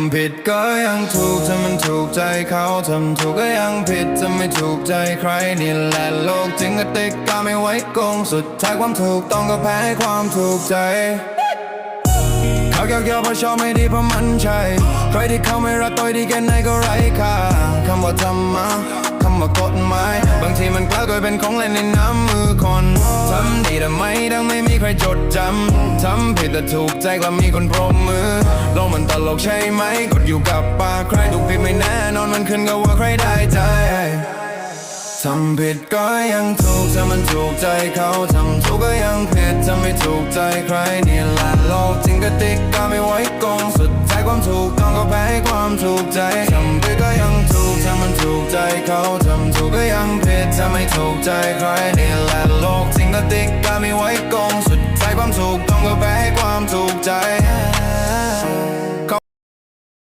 ำผิดก็ยังถูกถ้ามันถูกใจเขาทำถูกก็ยังผิดจะไม่ถูกใจใครนี่แหละโลกจริงก็ติดกาไม่ไว้โกงสุดท้ายความถูกต้องก็แพ้ความถูกใจเขาเกี่ยวเกี่ยวเพราะชอบไม่ดีเพราะมันใช่ใครที่เขาไม่รักตัวดีแค่ไหนก็ไร้ค่าคำว่าธรรมะคำว่ากฎหมายบางทีมันกลากลายเป็นของเล่นในน้ำมือคนทำดีแต่ไม่ดังไม่มีใครจดจำทำผิดแต่ถูกใจกลับมีคนปรบมือ โลกมันตลกใช่ไหม กดอยู่กับปากใครถูกผิดไม่แน่นอนมันขึ้นกับว่าใครได้ใจทำผิดก็ยังถูกถ้ามันถูกใจเขาทำถูกก็ยังผิดถ้าไม่ถูกใจใครนี่แหละโลกจริงก็ติกก็ไม่ไว้กงสุดท้ายความถูกต้องก็แพ้ความถูกใจทำผิดก็ยังถูกถ้ามันถูกใจเขาทำถูกก็ยังผิดถ้าไม่ถูกใจใครนี่แหละโลกจริง